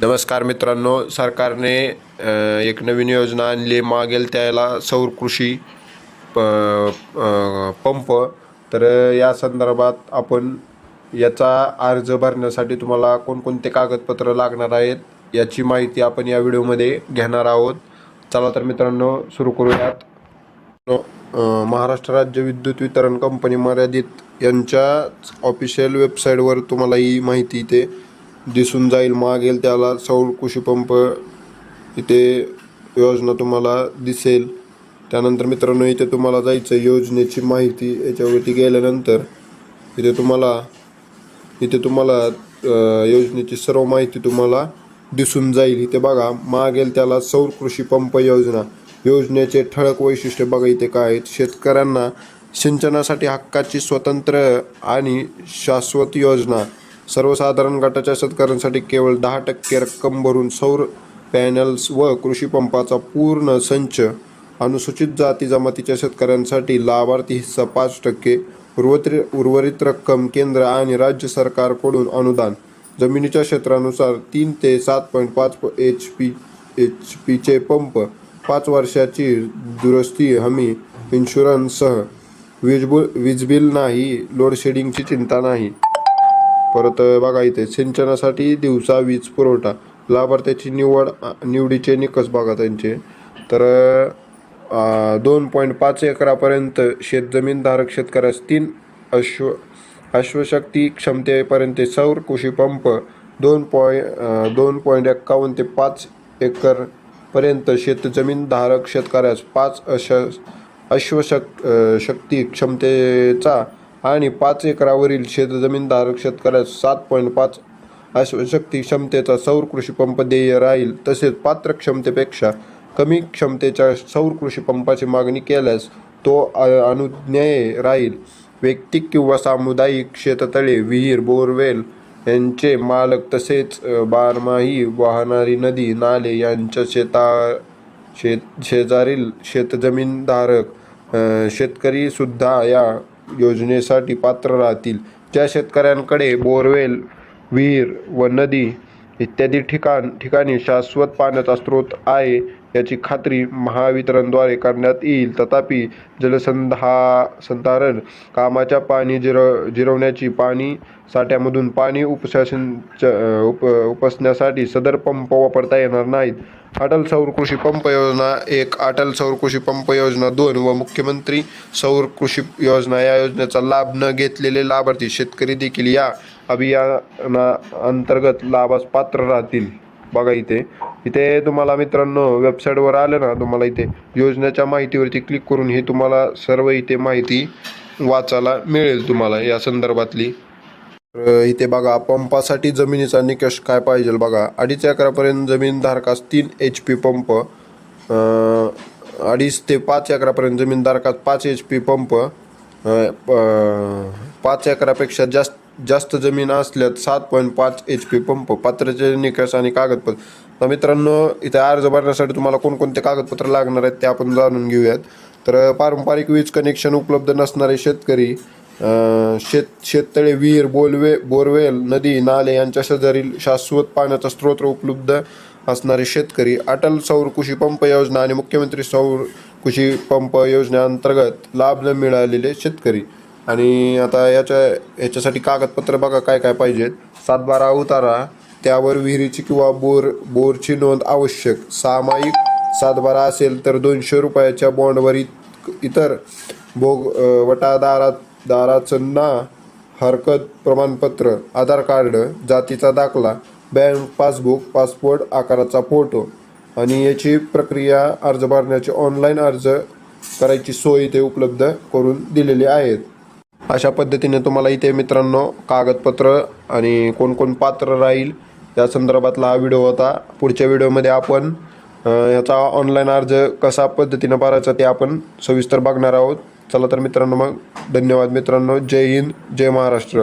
नमस्कार मित्रांनो सरकारने एक नवीन योजना आणली मागेल त्याला सौर कृषी प पंप. तर या संदर्भात आपण याचा अर्ज भरण्यासाठी तुम्हाला कोणकोणते कागदपत्र लागणार आहेत याची माहिती आपण या व्हिडिओमध्ये घेणार आहोत. चला तर मित्रांनो सुरू करूयात. महाराष्ट्र राज्य विद्युत वितरण कंपनी मर्यादित यांच्या ऑफिशियल वेबसाईटवर तुम्हाला ही माहिती इथे दिसून जाईल मागेल त्याला सौर कृषीपंप इथे योजना तुम्हाला दिसेल. त्यानंतर मित्रांनो इथे तुम्हाला जायचं योजनेची माहिती याच्यावरती गेल्यानंतर इथे तुम्हाला इथे तुम्हाला योजनेची सर्व माहिती तुम्हाला दिसून जाईल. इथे बघा मागेल त्याला सौर कृषी पंप योजना. योजनेचे ठळक वैशिष्ट्य बघा इथे काय आहेत. शेतकऱ्यांना सिंचनासाठी हक्काची स्वतंत्र आणि शाश्वत योजना. सर्वसाधारण गटाच्या शेतकऱ्यांसाठी केवळ दहा टक्के रक्कम भरून सौर पॅनल्स व कृषी पंपाचा पूर्ण संच अनुसूचित जाती जमातीच्या शेतकऱ्यांसाठी लाभार्थी हिस्सा पाच टक्के उर्वरित उर्वरित रक्कम केंद्र आणि राज्य सरकारकडून अनुदान. जमिनीच्या क्षेत्रानुसार तीन ते सात पॉईंट पाच एच पी एच पीचे पंप पाच वर्षाची दुरुस्ती हमी इन्शुरन्ससह वीज बुल वीज बिल नाही लोडशेडिंगची चिंता नाही. परत बघा इथे सिंचनासाठी दिवसा वीज पुरवठा. लाभार्थ्याची निवड निवडीचे निकष बघा त्यांचे. तर दोन पॉईंट पाच एकरापर्यंत शेतजमीनधारक शेतकऱ्यास तीन अश्व अश्वशक्ती क्षमतेपर्यंत सौर कृषी पंप दोन पॉईंट दोन पॉईंट एक्कावन्न ते पाच एकरपर्यंत शेतजमीनधारक शेतकऱ्यास पाच अश अश्वशक शक्ती क्षमतेचा आणि पाच एकरावरील शेतजमीनधारक शेतकऱ्यास सात पॉईंट पाच अश्वशक्ती क्षमतेचा सौर कृषीपंप देय राहील. तसेच पात्र क्षमतेपेक्षा कमी क्षमतेच्या सौर कृषीपंपाची मागणी केल्यास तो अनुज्ञेय राहील. वैयक्तिक किंवा सामुदायिक शेततळे विहीर बोरवेल यांचे मालक तसेच बारमाही वाहणारी नदी नाले यांच्या शेता शेत शेजारील शेतजमीनधारक शेतकरीसुद्धा या योजनेसाठी पात्र राहतील. ज्या शेतकऱ्यांकडे बोरवेल विहीर व नदी इत्यादी ठिकाण ठिकाणी शाश्वत पाण्याचा स्रोत आहे याची खात्री महावितरणद्वारे करण्यात येईल. तथापि जलसंधा संधारण कामाच्या पाणी जिरव जिरवण्याची पाणी साठ्यामधून पाणी उपशासन उप उपसण्यासाठी सदर पंप वापरता येणार नाहीत. अटल सौर कृषी पंप योजना एक अटल सौर कृषी पंप योजना दोन व मुख्यमंत्री सौर कृषी योजना या योजनेचा लाभ न घेतलेले लाभार्थी शेतकरी देखील या अभियाना अंतर्गत लाभास पात्र राहतील. बघा इथे. इथे तुम्हाला मित्रांनो वेबसाईटवर आलं ना तुम्हाला इथे योजनेच्या माहितीवरती क्लिक करून हे तुम्हाला सर्व इथे माहिती वाचायला मिळेल तुम्हाला या संदर्भातली. तर इथे बघा पंपासाठी जमिनीचा निकष काय पाहिजे बघा. अडीच एकरापर्यंत जमीन धारकास तीन एच पी पंप अडीच ते पाच एकरापर्यंत जमीन धारकास पाच एच पी पंप प- पाच एकरापेक्षा जास्त जास्त जमीन असल्यात सात पॉईंट पाच एच पी पंप पात्रचे निकष आणि कागदपत्र. तर मित्रांनो इथे अर्ज भरण्यासाठी तुम्हाला कोणकोणते कागदपत्र लागणार आहेत ते आपण जाणून घेऊयात. तर पारंपरिक वीज कनेक्शन उपलब्ध नसणारे शेतकरी शेत शेततळे विहीर बोलवे बोरवेल नदी नाले यांच्या शेजारील शाश्वत पाण्याचा स्रोत उपलब्ध असणारे शेतकरी अटल सौर कृषी पंप योजना आणि मुख्यमंत्री सौर कृषी पंप योजनेअंतर्गत लाभ मिळालेले शेतकरी. आणि आता याच्या याच्यासाठी कागदपत्र बघा काय काय पाहिजेत. सातबारा उतारा त्यावर विहिरीची किंवा बोर बोरची नोंद आवश्यक. सामायिक सातबारा असेल तर दोनशे रुपयाच्या बॉन्डवर इतर भोग वटादारा दाराचं ना हरकत प्रमाणपत्र आधार कार्ड जातीचा दाखला बँक पासबुक पासपोर्ट आकाराचा फोटो. आणि याची प्रक्रिया अर्ज भरण्याची ऑनलाईन अर्ज करायची सोय इथे उपलब्ध करून दिलेली आहेत. अशा पद्धतीने तुम्हाला इथे मित्रांनो कागदपत्र आणि कोण कोण पात्र राहील या संदर्भातला हा व्हिडिओ होता. पुढच्या व्हिडिओमध्ये आपण याचा ऑनलाईन अर्ज कसा पद्धतीनं भरायचा ते आपण सविस्तर बघणार आहोत. चला तर मित्रांनो मग धन्यवाद मित्रांनो. जय हिंद जय महाराष्ट्र.